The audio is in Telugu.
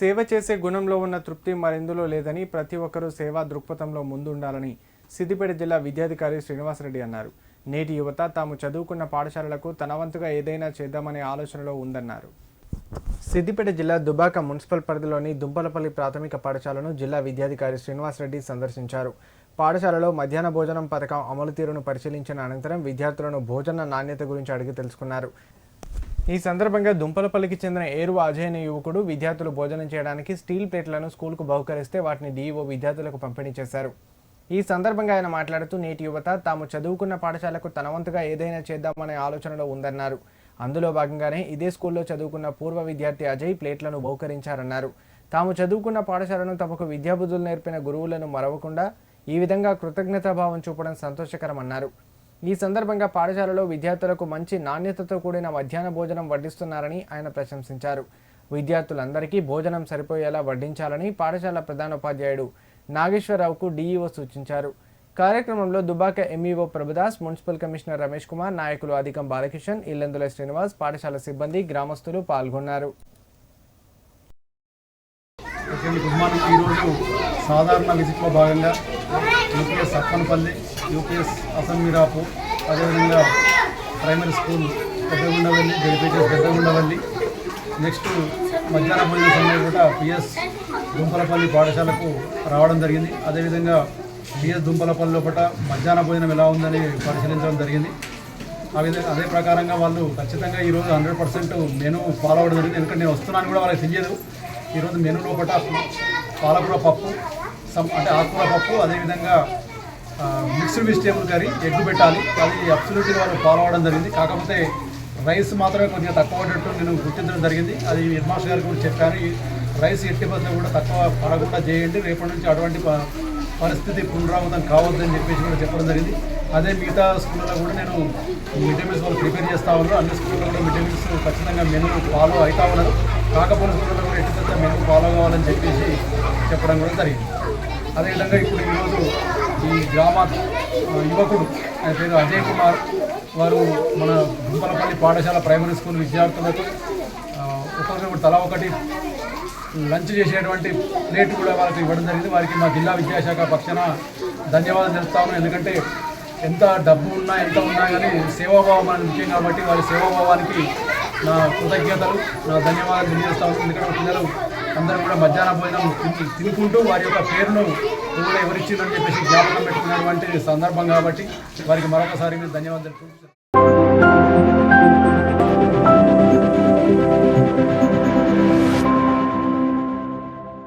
సేవ చేసే గుణంలో ఉన్న తృప్తి మరెందులో లేదని ప్రతి ఒక్కరూ సేవా దృక్పథంలో ముందుండాలని సిద్దిపేట జిల్లా విద్యాధికారి శ్రీనివాసరెడ్డి అన్నారు. నేటి యువత తాము చదువుకున్న పాఠశాలలకు తన వంతుగా ఏదైనా చేద్దామనే ఆలోచనలో ఉందన్నారు. సిద్దిపేట జిల్లా దుబాక మున్సిపల్ పరిధిలోని దుంపలపల్లి ప్రాథమిక పాఠశాలను జిల్లా విద్యాధికారి శ్రీనివాసరెడ్డి సందర్శించారు. పాఠశాలలో మధ్యాహ్న భోజనం పథకం అమలు తీరును పరిశీలించిన అనంతరం విద్యార్థులను భోజన నాణ్యత గురించి అడిగి తెలుసుకున్నారు. ఈ సందర్భంగా దుంపలపల్లికి చెందిన ఏరువ అజయ్ అనే యువకుడు విద్యార్థులు భోజనం చేయడానికి స్టీల్ ప్లేట్లను స్కూల్కు బహుకరిస్తే వాటిని డీఈఓ విద్యార్థులకు పంపిణీ చేశారు. ఈ సందర్భంగా ఆయన మాట్లాడుతూ నేటి యువత తాము చదువుకున్న పాఠశాలకు తనవంతుగా ఏదైనా చేద్దామనే ఆలోచనలో ఉందన్నారు. అందులో భాగంగానే ఇదే స్కూల్లో చదువుకున్న పూర్వ విద్యార్థి అజయ్ ప్లేట్లను బహుకరించారన్నారు. తాము చదువుకున్న పాఠశాలను తమకు విద్యాబుద్ధులు నేర్పిన గురువులను మరవకుండా ఈ విధంగా కృతజ్ఞతాభావం చూపడం సంతోషకరమన్నారు. ఈ సందర్భంగా పాఠశాలలో విద్యార్థులకు మంచి నాణ్యతతో కూడిన మధ్యాహ్న భోజనం వడ్డిస్తున్నారని ఆయన ప్రశంసించారు. విద్యార్థులందరికీ భోజనం సరిపోయేలా వడ్డించాలని పాఠశాల ప్రధానోపాధ్యాయుడు నాగేశ్వరరావుకు డీఈఓ సూచించారు. కార్యక్రమంలో Dubaka MEO Prabhudas municipal commissioner Ramesh Kumar నాయకులు అధికం బాలకిషన్ ఇల్లెందుల శ్రీనివాస్ పాఠశాల సిబ్బంది గ్రామస్తులు పాల్గొన్నారు. సాధారణ విజిట్లో భాగంగా యూపీఎస్ అప్పనపల్లి యూపీఎస్ అసన్మిరాపు అదేవిధంగా ప్రైమరీ స్కూల్ పెద్దగుండవల్లి జడిపేటెస్ పెద్దగుండవల్లి. నెక్స్ట్ మధ్యాహ్న భోజన సమయం కూడా పిఎస్ దుంపలపల్లి పాఠశాలకు రావడం జరిగింది. అదేవిధంగా పిఎస్ దుంపలపల్లి లోపల మధ్యాహ్న భోజనం ఎలా ఉందని పరిశీలించడం జరిగింది. ఆ విధంగా అదే ప్రకారంగా వాళ్ళు ఖచ్చితంగా ఈరోజు హండ్రెడ్ పర్సెంట్ మెను ఫాలో అవ్వడం జరిగింది. ఎందుకంటే నేను వస్తున్నాను కూడా వాళ్ళకి తెలియదు. ఈరోజు మెను లోపల పాలకూర పప్పు సమ్ అంటే ఆకుకూర పప్పు అదేవిధంగా మిక్స్డ్ వెజిటేబుల్ కర్రీ ఎగ్ పెట్టాలి. అది అబ్సల్యూట్లీ వాళ్ళు ఫాలో అవ్వడం జరిగింది. కాకపోతే రైస్ మాత్రమే కొద్దిగా తక్కువ పడ్డట్టు నేను గుర్తించడం జరిగింది. అది నిర్మాష్ గారికి కూడా చెప్పాను రైస్ ఎట్టి బదులు కూడా తక్కువ పడకుండా చేయండి. రేపటి నుంచి అటువంటి పరిస్థితి పునరావృతం కావద్దని చెప్పేసి కూడా చెప్పడం జరిగింది. అదే మిగతా స్కూళ్ళలో కూడా నేను మిడ్ డే మీల్స్ వాళ్ళు ప్రిపేర్ చేస్తూ ఉన్నారు. అన్ని స్కూళ్ళలో కూడా మిడ్ డే మీల్స్ ఖచ్చితంగా మెనూ ఫాలో అవుతా ఉన్నారు. కాకపోతే స్కూళ్ళలో కూడా ఎట్టి పెద్ద మెనూ ఫాలో కావాలని చెప్పేసి చెప్పడం కూడా జరిగింది. అదేవిధంగా ఇప్పుడు ఈరోజు ఈ గ్రామ యువకుడు ఆయన పేరు అజయ్ కుమార్. వారు మన గుంపలపల్లి పాఠశాల ప్రైమరీ స్కూల్ విద్యార్థులకు ఆ, ఒక్కొక్కరు తలా ఒకటి లంచ్ చేసేటువంటి ప్లేట్ కూడా వాళ్ళకి ఇవ్వడం జరిగింది. వారికి మా జిల్లా విద్యాశాఖ పక్షాన ధన్యవాదాలు తెలుపుతాము. ఎందుకంటే ఎంత డబ్బు ఉన్నా ఎంత ఉన్నా కానీ సేవాభావం అనేది ముఖ్యం కాబట్టి వారి సేవాభావానికి నా కృతజ్ఞతలు నా ధన్యవాదాలు తెలియజేస్తాము. ఎందుకంటే పిల్లలు అందరూ కూడా మధ్యాహ్న భోజనం తినుకుంటూ వారి యొక్క పేరును కూడా ఎవరిచ్చిందని చెప్పేసి జ్ఞాపకం పెట్టుకున్నటువంటి సందర్భం కాబట్టి వారికి మరొకసారి మీరు ధన్యవాదాలు